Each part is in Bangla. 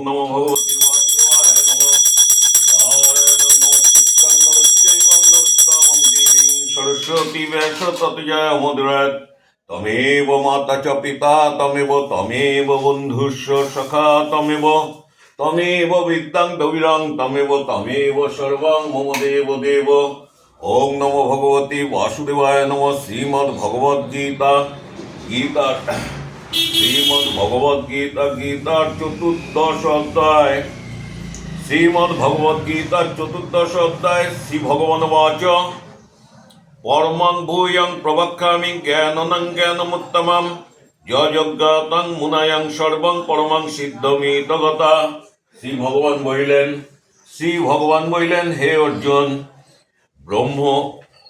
নমো ভগবতে সরস্বতী ব্যাস তৎজয় মুদ্রাত তমেব মাতা চ পিতা তমেব তমেব বন্ধুস্য সখা তমেব তমেব বিদ্যাং দবিরং তমেব তমেব সর্বং মম দেব দেব ওম নমো ভগবতে বাসুদেবায় নমঃ শ্রীমদ্ ভগবদ্ গীতা গীতা শ্রীমদ্ ভগবদ গীতার চতুর্দশ অধ্যায়। শ্রীমদ্ ভগবদ গীতার চতুর্দশ অধ্যায়, শ্রী ভগবান বাচ পরমং ভূয়ং প্রবক্ষামি জ্ঞাননং জ্ঞানমুত্তমম। যজ্ঞাতং মুনায়ং সর্বং পরমং সিদ্ধমিতগতা। শ্রী ভগবান বলিলেন, শ্রী ভগবান বলিলেন, হে অর্জুন, ব্রহ্ম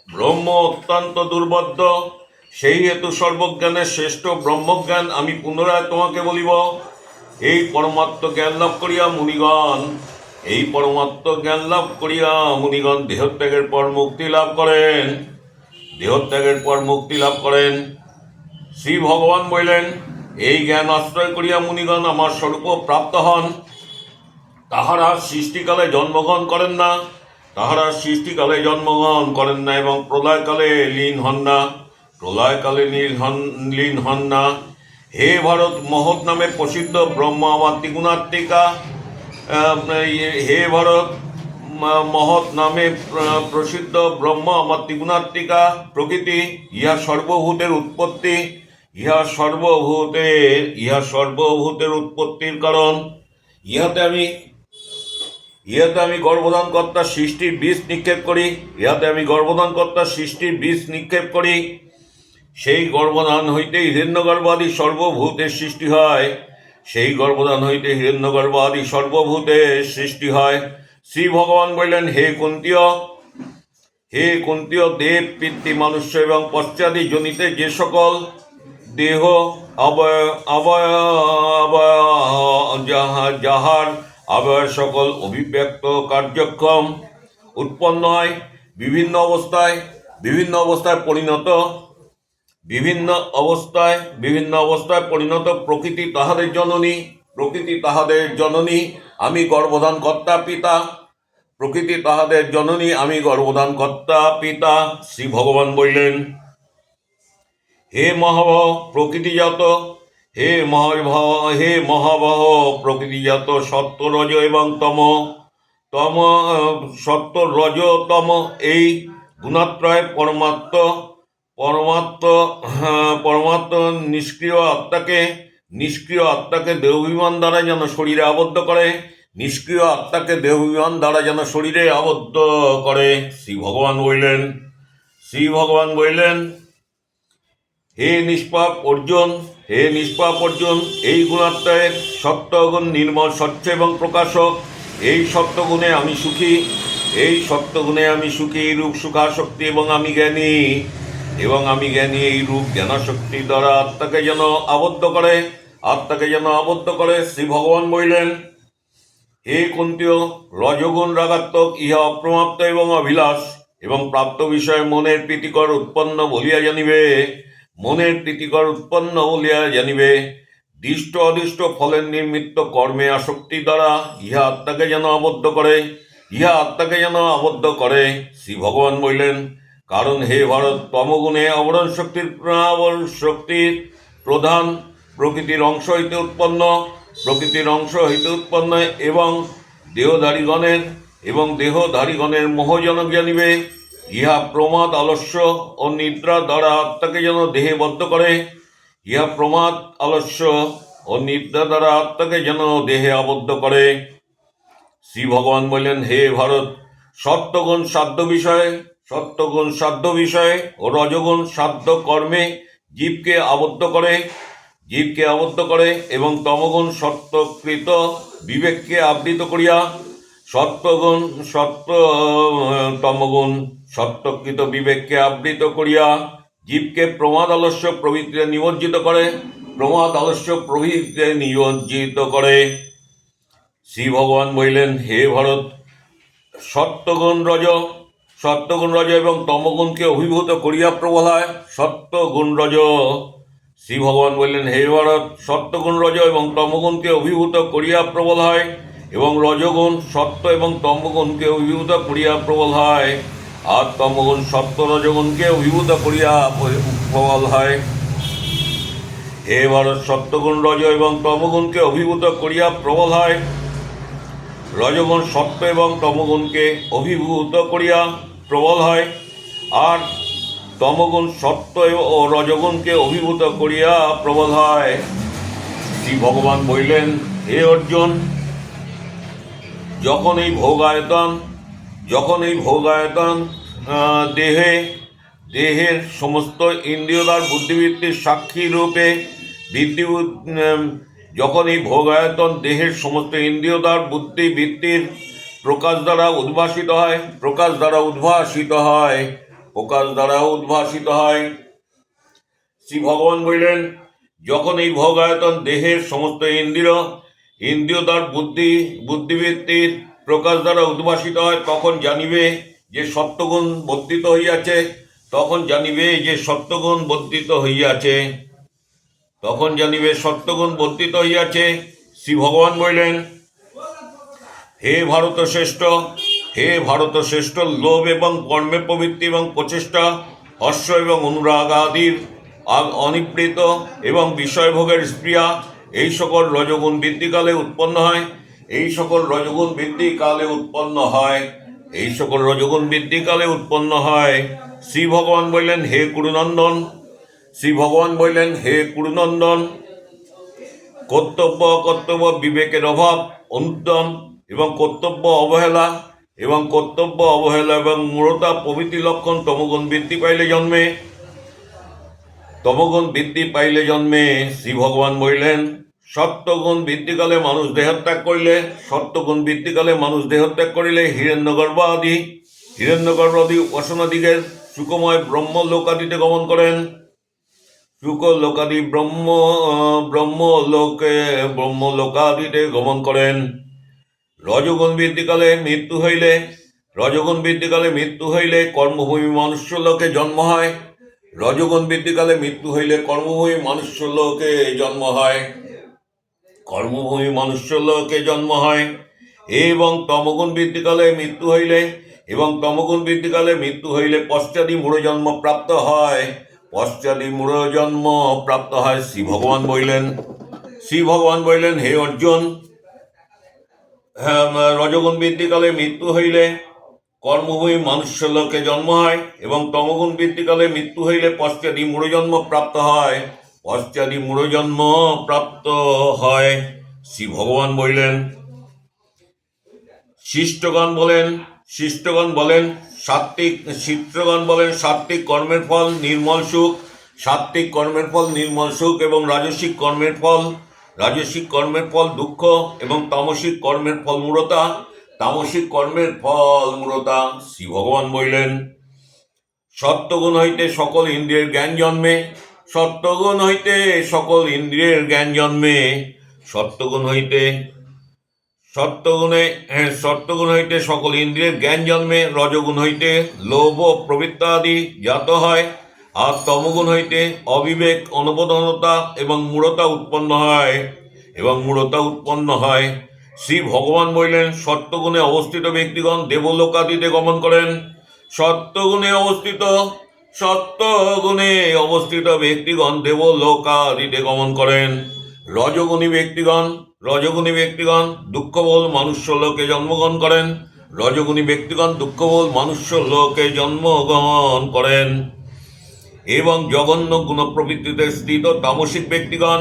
ব্রহ্ম অত্যন্ত দুর্বদ্ধ। সেই হেতু সর্বজ্ঞানের শ্রেষ্ঠ ব্রহ্মজ্ঞান আমি পুনরায় তোমাকে বলিব। এই পরমাত্ম জ্ঞান লাভ করিয়া মুনিগণ, এই পরমাত্ম জ্ঞান লাভ করিয়া মুনিগণ দেহত্যাগের পর মুক্তি লাভ করেন। দেহত্যাগের পর মুক্তি লাভ করেন। শ্রী ভগবান বললেন, এই জ্ঞান আশ্রয় করিয়া মুনিগণ আমার স্বরূপ প্রাপ্ত হন। তাহারা সৃষ্টিকালে জন্মগ্রহণ করেন না, তাহারা সৃষ্টিকালে জন্মগ্রহণ করেন না এবং প্রলয়কালে লীন হন না। প্রলয়কালে নীল হন, লীন হন না। হে ভারত, মহৎ নামে প্রসিদ্ধ ব্রহ্ম আমার ত্রিগুণাত্মিকা হে ভারত মহৎ নামে প্র- প্রসিদ্ধ ব্রহ্ম আমার ত্রিগুণাত্মিকা, প্রকৃতি, ইহা সর্বভূতের উৎপত্তি। ইহা সর্বভূতের ইহা সর্বভূতের উৎপত্তির কারণ। ইহাতে আমি ইহাতে আমি গর্ভধান কর্তার সৃষ্টির বীজ নিক্ষেপ করি। ইহাতে আমি গর্ভধান কর্তার সৃষ্টির বীজ নিক্ষেপ করি। সেই গর্ভধান হইতে হিরণ্যগর্ভ আদি সর্বভূতের সৃষ্টি হয়। সেই গর্ভধান হইতে হিরণ্যগর্ভ আদি সর্বভূতের সৃষ্টি হয়। শ্রী ভগবান বললেন, হে কুন্তীয় হে কুন্তীয়, দেব, পিতৃ, মনুষ্য এবং পশ্চাদি জনিতে যে সকল দেহ অবয় যাহা- যাহার অবয় সকল অভিব্যক্ত কার্যক্ষম, উৎপন্ন হয়, বিভিন্ন অবস্থায় বিভিন্ন অবস্থায় পরিণত বিভিন্ন অবস্থায় বিভিন্ন অবস্থায় পরিণত প্রকৃতি তাহাদের জননী, প্রকৃতি তাহাদের জননী, আমি গর্ভধান কর্তা পিতা। প্রকৃতি তাহাদের জননী, আমি গর্ভধান কর্তা পিতা, শ্রী ভগবান বললেন। হে মহাবহ প্রকৃতিজাত, হে মহাবহ হে মহাবহ প্রকৃতিজাত সত্য রজ এবং তম তম সত্য রজ তম, এই গুণাত্রয় পরমাত্ম পরমাত্ম হ্যাঁ, পরমাত্ম নিষ্ক্রিয় আত্মাকে নিষ্ক্রিয় আত্মাকে দেহবিমান দ্বারা যেন শরীরে আবদ্ধ করে নিষ্ক্রিয় আত্মাকে দেহবিমান দ্বারা যেন শরীরে আবদ্ধ করে। শ্রী ভগবান বললেন শ্রী ভগবান বললেন হে নিষ্পাপ অর্জুন হে নিষ্পাপ অর্জুন এই গুণাত্মায়ের সত্যগুণ নির্মল স্বচ্ছ এবং প্রকাশক এই সত্যগুণে আমি সুখী এই সত্যগুণে আমি সুখী রূপ সুখাশক্তি এবং আমি জ্ঞানী। এবং আমি জ্ঞানী এই রূপ জ্ঞানাশক্তি দ্বারা আত্মাকে যেন আবদ্ধ করে, আত্মাকে যেন আবদ্ধ করে, শ্রী ভগবান বললেন, হে কুন্তীয়, রজগুণ রাগাত্মক, ইহা অপ্রমাপ্ত এবং অভিলাষ, এবং প্রাপ্ত বিষয়ে মনের প্রীতিকর উৎপন্ন বলিয়া জানিবে, মনের প্রীতিকর উৎপন্ন বলিয়া জানিবে, দৃষ্ট অদৃষ্ট ফলের নিমিত্ত কর্মে আসক্তি দ্বারা ইহা আত্মাকে যেন আবদ্ধ করে, ইহা আত্মাকে যেন আবদ্ধ করে, শ্রী ভগবান বললেন কারণ হে ভারত, তমগুণে আবরণ শক্তির আবরণ শক্তির প্রধান প্রকৃতির অংশ হইতে উৎপন্ন, প্রকৃতির অংশ হইতে উৎপন্ন এবং দেহধারীগণের এবং দেহধারীগণের মোহজনক জানিবে। ইহা প্রমাদ আলস্য ও নিদ্রা দ্বারা আত্মাকে যেন দেহে বদ্ধ করে। ইহা প্রমাদ আলস্য ও নিদ্রা দ্বারা আত্মাকে যেন দেহে আবদ্ধ করে। শ্রী ভগবান বললেন, হে ভারত, সত্যগুণ সাধ্য বিষয়ে। সত্যগুণ সাধ্য বিষয়ে ও রজগুণ সাধ্য কর্মে জীবকে আবদ্ধ করে, জীবকে আবদ্ধ করে এবং তমগুণ সত্যকৃত বিবেককে আবৃত করিয়া, সত্যগুণ সত্য তমগুণ সত্যকৃত বিবেককে আবৃত করিয়া জীবকে প্রমাদ আলস্য প্রভৃতিতে নিমজ্জিত করে প্রমাদ আলস্য প্রভৃতিতে নিমজ্জিত করে। শ্রী ভগবান বললেন, হে ভরত, সত্যগুণ রজ সত্যগুণ রজ এবং তমগুণকে অভিভূত করিয়া প্রবল প্রবলায় সত্যগুণ রজ শ্রী ভগবান বললেন, হে ভারত সত্যগুণ রজ এবং তমগুণকে অভিভূত করিয়া প্রবল হয় এবং রজগুণ, সত্য এবং তমগুণকে অভিভূত করিয়া প্রবল হয় আর তমগুণ, সত্য, রজগুণকে অভিভূত করিয়া প্রবল হয় হে ভারত সত্যগুণ রজ এবং তমগুণকে অভিভূত করিয়া প্রবল হয় রজগুণ, সত্য এবং তমগুণকে অভিভূত করিয়া প্রবল হয়। আর তমগুণ সত্য ও রজগুণকে অভিভূত করিয়া প্রবল হয়। শ্রী ভগবান বললেন, হে অর্জুন, যখন এই ভোগায়তন, যখন এই ভোগায়তন দেহে, দেহের সমস্ত ইন্দ্রিয় দ্বার বুদ্ধিবৃত্তির সাক্ষী রূপে বৃদ্ধি যখন এই ভোগায়তন দেহের সমস্ত ইন্দ্রিয় দ্বার বুদ্ধিবৃত্তির প্রকাশ দ্বারা উদ্ভাসিত হয়, প্রকাশ দ্বারা উদ্ভাসিত হয়, প্রকাশ দ্বারা উদ্ভাসিত হয়। শ্রী ভগবান বললেন, যখন এই ভোগায়তন দেহের সমস্ত ইন্দ্রিয় ইন্দ্রিয় দ্বার বুদ্ধি, বুদ্ধিবৃত্তির প্রকাশ দ্বারা উদ্ভাসিত হয়, তখন জানিবে যে সত্যগুণ বর্ধিত হইয়াছে, তখন জানিবে যে সত্যগুণ বর্ধিত হইয়াছে। তখন জানিবে সত্যগুণ বর্ধিত হইয়াছে। শ্রী ভগবান বললেন হে ভারত শ্রেষ্ঠ হে ভারত শ্রেষ্ঠ লোভ এবং কর্মের প্রবৃত্তি এবং প্রচেষ্টা, হর্ষ এবং অনুরাগ আদির অনিবৃত এবং বিষয়ভোগের স্প্রিয়া, এই সকল রজগুণ বৃদ্ধিকালে উৎপন্ন হয়, এই সকল রজগুণ বৃদ্ধিকালে উৎপন্ন হয়, এই সকল রজগুণ বৃদ্ধিকালে উৎপন্ন হয়। শ্রী ভগবান বললেন, হে কুরুনন্দন, শ্রী ভগবান বললেন, হে কুরুনন্দন। কর্তব্য কর্তব্য বিবেকের অভাব অনুদ্যম এবং কর্তব্য অবহেলা এবং কর্তব্য অবহেলা এবং মূলতা প্রভৃতি লক্ষণ তমগুণ বৃদ্ধি পাইলে জন্মে। তমগুণ বৃদ্ধি পাইলে জন্মে শ্রী ভগবান বললেন, সত্যগুণ বৃদ্ধিকালে মানুষ দেহত্যাগ করিলে, সত্যগুণ বৃদ্ধিকালে মানুষ দেহত্যাগ করিলে হিরণ্যগর্ভ আদি হিরণ্যগর্ভ আদি উপাসনাদিগের সুখময় ব্রহ্ম লোকাদিতে গমন করেন। শুক লোকাদি ব্রহ্ম ব্রহ্ম লোকে ব্রহ্ম লোকাদিতে গমন করেন। রজগুণ বৃদ্ধিকালে মৃত্যু হইলে রজগুণ বৃদ্ধিকালে মৃত্যু হইলে কর্মভূমি মনুষ্য লোকে জন্ম হয়। রজগুণ বৃদ্ধিকালে মৃত্যু হইলে কর্মভূমি মনুষ্য লোকে জন্ম হয়। কর্মভূমি মনুষ্য লোকে জন্ম হয়। এবং তমগুণ বৃদ্ধিকালে মৃত্যু হইলে, এবং তমগুণ বৃদ্ধিকালে মৃত্যু হইলে পশ্চাদি মূঢ়জন্ম প্রাপ্ত হয়। পশ্চাদি মূঢ়জন্ম প্রাপ্ত হয়। শ্রী ভগবান বইলেন শ্রী ভগবান বইলেন হে অর্জুন রজগুণ বৃদ্ধিকালে মৃত্যু হইলে কর্মভূমি মনুষ্য লোকে জন্ম হয় এবং তমগুণ বৃদ্ধিকালে মৃত্যু হইলে পশ্চাদি মূঢ়জন্ম প্রাপ্ত হয়। পশ্চাদি মূঢ়জন্ম প্রাপ্ত হয়। শ্রী ভগবান বললেন, শিষ্টগণ বলেন শিষ্টগণ বলেন সাত্বিক শিষ্টগণ বলেন সাত্বিক কর্মের ফল নির্মল সুখ সাত্বিক কর্মের ফল নির্মল সুখ এবং রাজসিক কর্মের ফল রাজসিক কর্মের ফল দুঃখ এবং তামসিক কর্মের ফল মূঢ়তা তামসিক কর্মের ফল মূঢ়তা শ্রী ভগবান বললেন। সত্যগুণ হইতে সকল ইন্দ্রিয়ের জ্ঞান জন্মে সত্যগুণ হইতে সকল ইন্দ্রিয়ের জ্ঞান জন্মে। সত্যগুণ হইতে সত্যগুণে হ্যাঁ, সত্যগুণ হইতে সকল ইন্দ্রিয়ের জ্ঞান জন্মে রজগুণ হইতে লোভ প্রবৃত্তাদি জাত হয়। আর তমগুণ হইতে অবিবেক অনবধানতা এবং মূঢ়তা উৎপন্ন হয়। এবং মূঢ়তা উৎপন্ন হয়। শ্রী ভগবান বললেন, সত্যগুণে অবস্থিত ব্যক্তিগণ দেবলোকাদিতে গমন করেন। সত্যগুণে অবস্থিত সত্যগুণে অবস্থিত ব্যক্তিগণ দেবলোকাদিতে গমন করেন। রজগুণী ব্যক্তিগণ রজগুণী ব্যক্তিগণ দুঃখবল মনুষ্য লোকে জন্মগ্রহণ করেন। রজগুণী ব্যক্তিগণ দুঃখবল মনুষ্য লোকে জন্মগ্রহণ করেন। এবং জঘন্য গুণ প্রবৃত্তিতে স্থিত তামসিক ব্যক্তিগণ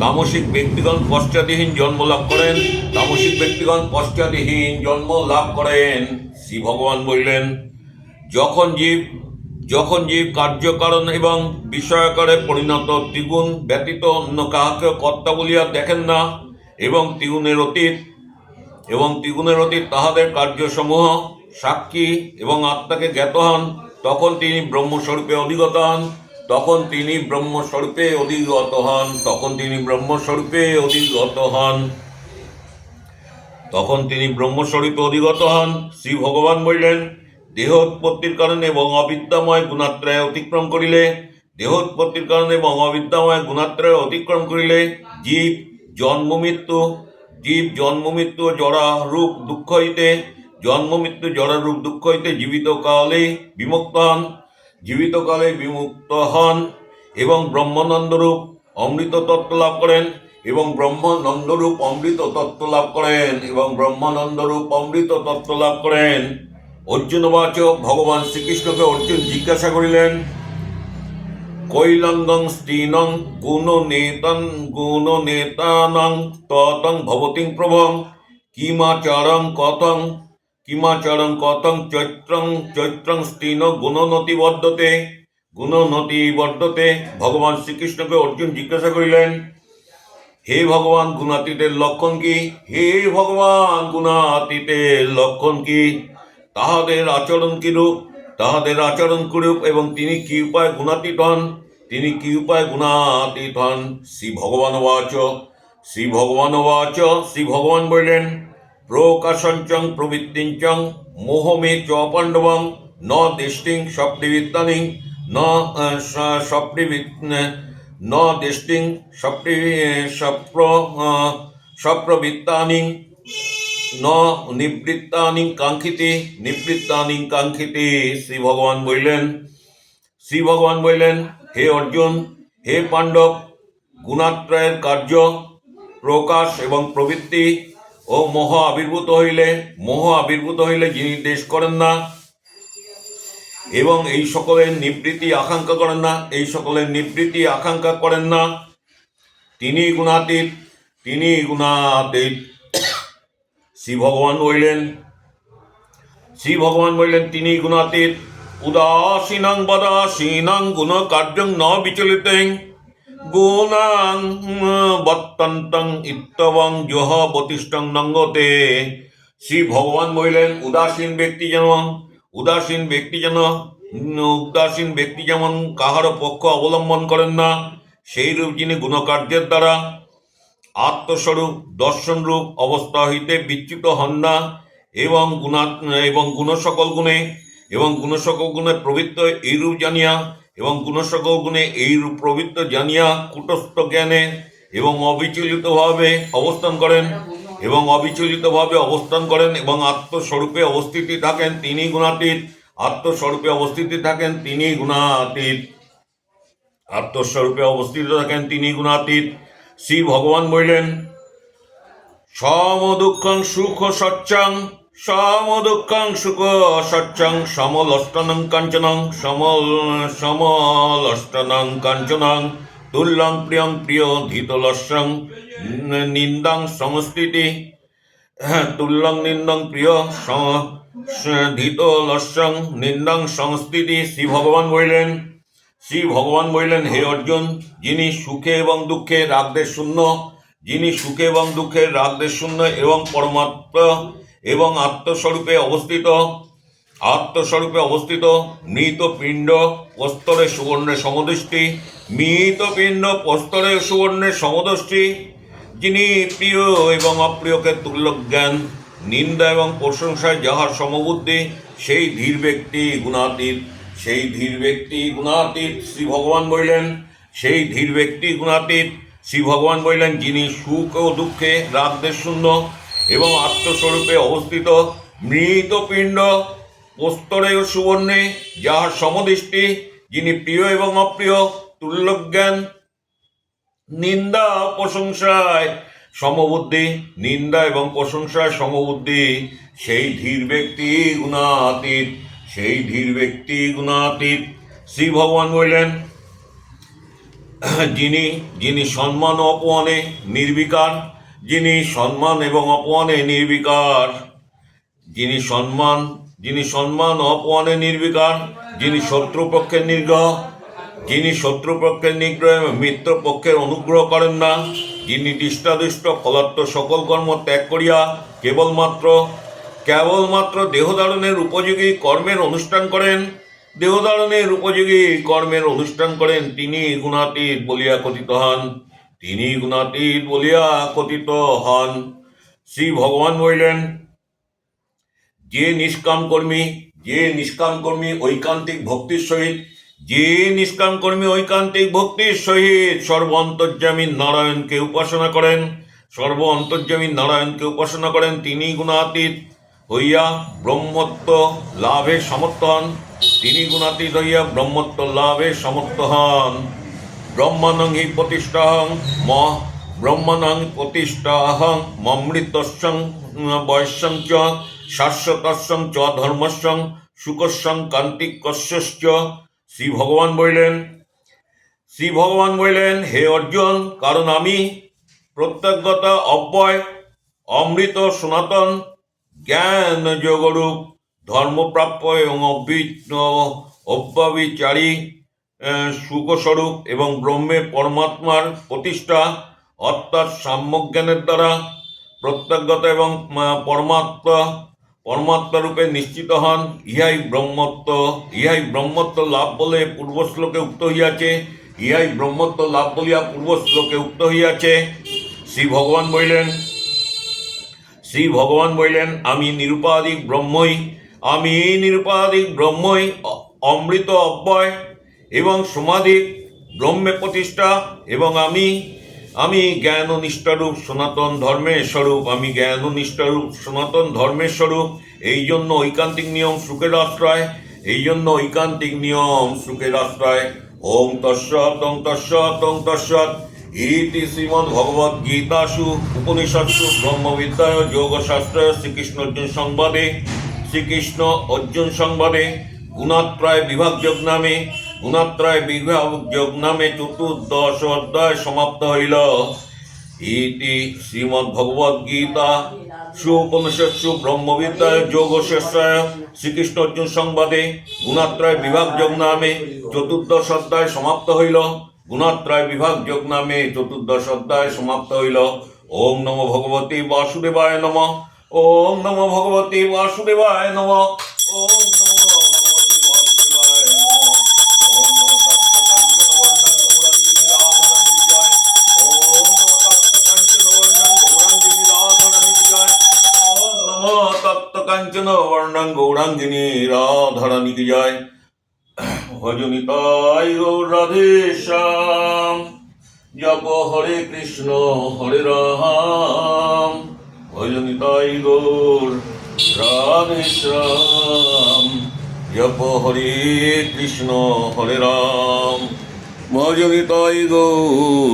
তামসিক ব্যক্তিগণ পশ্চাদিহীন জন্ম লাভ করেন তামসিক ব্যক্তিগণ পশ্চাদিহীন জন্ম লাভ করেন শ্রী ভগবান বললেন। যখন জীব যখন জীব কার্যকারণ এবং বিষয়াকারে পরিণত ত্রিগুণ ব্যতীত অন্য কাহাকে কর্তা বলিয়া দেখেন না, এবং ত্রিগুণের অতীত, এবং ত্রিগুণের অতীত তাহাদের কার্যসমূহ সাক্ষী এবং আত্মাকে জ্ঞাত হন তখন তিনি ব্রহ্মস্বরূপে অধিগত হন, তখন তিনি ব্রহ্মস্বরূপে অধিগত হন, তখন তিনি ব্রহ্মস্বরূপে অধিগত হন। তখন তিনি ব্রহ্মস্বরূপে অধিগত হন। শ্রী ভগবান বললেন দেহ উৎপত্তির কারণে এবং অবিদ্যাময় গুণাত্রায় অতিক্রম করিলে, দেহোৎপত্তির কারণে এবং অবিদ্যাময় গুণাত্রয় অতিক্রম করিলে জীব জন্ম মৃত্যু জীব জন্ম মৃত্যু জরা রূপ দুঃখ হইতে জন্ম মৃত্যু জরা রূপ দুঃখ হইতে জীবিত কালে বিমুক্ত হন জীবিত কালে বিমুক্ত হন এবং ব্রহ্মানন্দরূপ অমৃত তত্ত্ব লাভ করেন এবং ব্রহ্মানন্দরূপ অমৃত তত্ত্ব লাভ করেন এবং ব্রহ্মানন্দরূপ অমৃত তত্ত্ব লাভ করেন। অর্জুন বাচ ভগবান শ্রীকৃষ্ণকে অর্জুন জিজ্ঞাসা করিলেন, কৈলঙ্গং স্ত্রীনং গুণ নেতং গুণ নেতানং ততং ভবতিং প্রভং কিমাচারং কথং কিমাচারং কতং চৈত্রং চৈত্রং স্ত্রীন গুণনতি বর্ধতে গুণনতি বর্ধতে। ভগবান শ্রীকৃষ্ণকে অর্জুন জিজ্ঞাসা করিলেন, হে ভগবান গুণাতীতের লক্ষণ কি? হে ভগবান গুণাতীতের লক্ষণ কি? তাহাদের আচরণ কিরূপ? তাহাদের আচরণ কিরূপ? এবং তিনি কি উপায় গুণাতীত হন? তিনি কি উপায় গুণাতীত হন? শ্রী ভগবান বাচ শ্রী ভগবান বাচ শ্রী ভগবান বললেন প্রকাশঞ্চং প্রবৃত্তিঞ্চং মোহমে চ পাণ্ডবং ন দেষ্টিং স্বপ্নিবিত্তানি ন স্বপ্নিবিত ন দেষ্টিং স্বপ্নি স্বপ্র স্বপ্রবৃত্তানি ন নিবৃত্তানি কাঙ্ক্ষিতে নিবৃত্তানি কাঙ্ক্ষিতে। শ্রী ভগবান বললেন শ্রী ভগবান বললেন, হে অর্জুন, হে পাণ্ডব, গুণাত্রয়ের কার্য, প্রকাশ এবং প্রবৃত্তি ও মোহ আবির্ভূত হইলে, মোহ আবির্ভূত হইলে যিনি দেশ করেন না, এবং এই সকলের নিবৃত্তি আকাঙ্ক্ষা করেন না, এই সকলের নিবৃত্তি আকাঙ্ক্ষা করেন না, তিনি গুণাতীত তিনি গুণাতীত। শ্রী ভগবান বললেন, শ্রী ভগবান বললেন, তিনি গুণাতীত। উদাসীনাং, বদাসীনাং গুণ কার্যং ন বিচলিতেং। গুণাং ইত্যবং জহ বতিষ্ঠং নঙ্গতে শ্রী ভগবান বললেন উদাসীন ব্যক্তি যেন উদাসীন ব্যক্তি যেন উদাসীন ব্যক্তি যেমন কাহারও পক্ষ অবলম্বন করেন না সেই রূপ যিনি গুণকার্যের দ্বারা আত্মস্বরূপ দর্শনরূপ অবস্থা হইতে বিচ্যুত হন না, এবং গুণা, এবং গুণ সকল গুণে, এবং গুণ সকল গুণে প্রবৃত্ত এইরূপ জানিয়া এবং গুণ সকল গুণে এইরূপ প্রবৃত্ত জানিয়া কুটস্থ জ্ঞানে এবং অবিচলিতভাবে অবস্থান করেন এবং অবিচলিতভাবে অবস্থান করেন এবং আত্মস্বরূপে অবস্থিতি থাকেন তিনি গুণাতীত। আত্মস্বরূপে অবস্থিতি থাকেন তিনি গুণাতীত। আত্মস্বরূপে অবস্থিত থাকেন তিনি গুণাতীত। শ্রী ভগবান বললেন, সম দুঃখং সুখ সচ্চাং সম দুঃখং সুখ সচ্চাং সমল অষ্টনং কাঞ্চনং, সমল সমল অষ্টনং কাঞ্চনং, তুল্যং প্রিয়ং প্রিয় ধীতলস্যং নিন্দাং সংস্থিতি হ্যাঁ তুল্যং নিন্দং প্রিয় ধীতলস্যং, নিন্দাং সংস্থিতি শ্রী ভগবান বললেন, শ্রী ভগবান বললেন, হে অর্জুন, যিনি সুখে এবং দুঃখে রাগদের শূন্য, যিনি সুখে এবং দুঃখের রাগদের শূন্য এবং পরমাত্ম এবং আত্মস্বরূপে অবস্থিত আত্মস্বরূপে অবস্থিত মৃত পিণ্ড প্রস্তরে সুবর্ণের সমদৃষ্টি, মৃত পিণ্ড প্রস্তরে সুবর্ণের সমদৃষ্টি, যিনি প্রিয় এবং অপ্রিয়কে তুল্য জ্ঞান, নিন্দা এবং প্রশংসায় যাহার সমবুদ্ধি, সেই ধীর ব্যক্তি গুণাতীত, সেই ধীর ব্যক্তি গুণাতীত শ্রী ভগবান বললেন, সেই ধীর ব্যক্তি গুণাতীত শ্রী ভগবান বললেন, যিনি সুখ ও দুঃখে রাগদের শূন্য এবং আত্মস্বরূপে অবস্থিত মৃত পিণ্ড প্রস্তরে ও সুবর্ণে যাহার সমদৃষ্টি, যিনি প্রিয় এবং অপ্রিয়, তুল্যজ্ঞান, নিন্দা প্রশংসায় সমবুদ্ধি, নিন্দা এবং প্রশংসায় সমবুদ্ধি, সেই ধীর ব্যক্তি গুণাতীত, সেই ধীর ব্যক্তি গুণাতীত। শ্রী ভগবান বললেন, যিনি যিনি সম্মান অপমানে নির্বিকার যিনি সম্মান এবং অপমানে নির্বিকার, যিনি সম্মান যিনি সম্মান অপমানে নির্বিকার, যিনি শত্রুপক্ষের নিগ্রহ, যিনি শত্রুপক্ষের নিগ্রহ এবং মিত্র পক্ষের অনুগ্রহ করেন না, যিনি দৃষ্টাদৃষ্ট, ফলাত্ম সকল কর্ম ত্যাগ করিয়া কেবলমাত্র কেবলমাত্র দেহধারণের উপযোগী কর্মের অনুষ্ঠান করেন, দেহধারণের উপযোগী কর্মের অনুষ্ঠান করেন, তিনি গুণাতীত বলিয়া কথিত হন। তিনি গুণাতীত বলিয়া কথিত হন। শ্রী ভগবান বললেন, যে নিষ্কাম কর্মী যে নিষ্কাম কর্মী ঐকান্তিক ভক্তির সহিত, যে নিষ্কাম কর্মী ঐকান্তিক ভক্তির সহিত সর্ব অন্তর্যামী নারায়ণকে উপাসনা করেন, সর্ব অন্তর্যামী নারায়ণকে উপাসনা করেন, তিনি গুণাতীত হইয়া ব্রহ্মত্ব লাভে সমর্থ হন। তিনি গুণাতীত হইয়া ব্রহ্মত্ব লাভে সমর্থ হন। ব্রহ্মাণং হি প্রতিষ্ঠাহং ম ব্রহ্মাণং প্রতিষ্ঠাহং, মমৃতস্যং বয়স্যং চ, শাশ্বতস্যং চ, ধর্মস্যং, সুকস্যং, কান্তিকস্যশ্চ। শ্রী ভগবান বললেন শ্রী ভগবান বললেন, হে অর্জুন, কারণ আমি প্রত্যেকগত অব্যয়, অমৃত, সনাতন, জ্ঞান যোগরূপ, ধর্মপ্রাপ্য এবং অব্যি- অব্যবিচারী সুখস্বরূপ এবং ব্রহ্মে পরমাত্মার প্রতিষ্ঠা, অর্থাৎ সাম্যজ্ঞানের দ্বারা প্রত্যাগত এবং পরমাত্মা পরমাত্মা রূপে নিশ্চিত হন। ইহাই ব্রহ্মত্ব ইহাই ব্রহ্মত্ব লাভ বলে পূর্ব শ্লোকে উক্ত হইয়াছে। ইহাই ব্রহ্মত্ব লাভ বলিয়া পূর্ব শ্লোকে উক্ত হইয়াছে। শ্রী ভগবান বলিলেন, শ্রী ভগবান বললেন, আমি নিরুপাধিক ব্রহ্মই, আমি নিরুপাধিক ব্রহ্মই অমৃত অব্যয় এবং সমাধি, ব্রহ্মে প্রতিষ্ঠা এবং আমি আমি জ্ঞান নিষ্ঠারূপ সনাতন ধর্মের স্বরূপ, আমি জ্ঞান নিষ্ঠারূপ সনাতন ধর্মের স্বরূপ, এই জন্য ঐকান্তিক নিয়ম সুখের আশ্রয়, এই জন্য ঐকান্তিক নিয়ম সুখের আশ্রয়। ওম তস্যৎ ওম তস্যৎ ওম তস্যৎ ইতি শ্রীমদ্ ভগবদ গীতাসু উপনিষৎসু ব্রহ্মবিদ্যায় যোগশাস্ত্র শ্রীকৃষ্ণ অর্জুন সংবাদে, শ্রীকৃষ্ণ অর্জুন সংবাদে, গুণাত্রয় বিভাগ যোগ নামে গুণাত্রয় বিভাগ যোগ নামে চতুর্দশ অধ্যায় সমাপ্ত হইল। ইতি শ্রীমদ্ ভগবদ গীতা সুপনিষৎসু, ব্রহ্মবিদ্যায় যোগশেষায় শ্রীকৃষ্ণ অর্জুন সংবাদে গুণাত্রয় বিভাগ যোগ নামে চতুর্দশ অধ্যায় সমাপ্ত হইল। গুণাত্রয় বিভাগ যোগ নামে চতুর্দশ অধ্যায় সমাপ্ত হইল। ওম নম ভগবতী বাসুদেবায় নম। ওম নম ভগবতী বাসুদেবায় নম। ওম তত্ত্বকাঞ্চনবর্ণং গৌরাঙ্গিনী রাধারানী জয় ভজনিতাই গৌর রাধে শ্যাম। জপ হরে কৃষ্ণ, হরে রাম। ভজনিতাই গৌর রাধে শ্যাম। জপ হরে কৃষ্ণ, হরে রাম। ভজনিতাই গৌর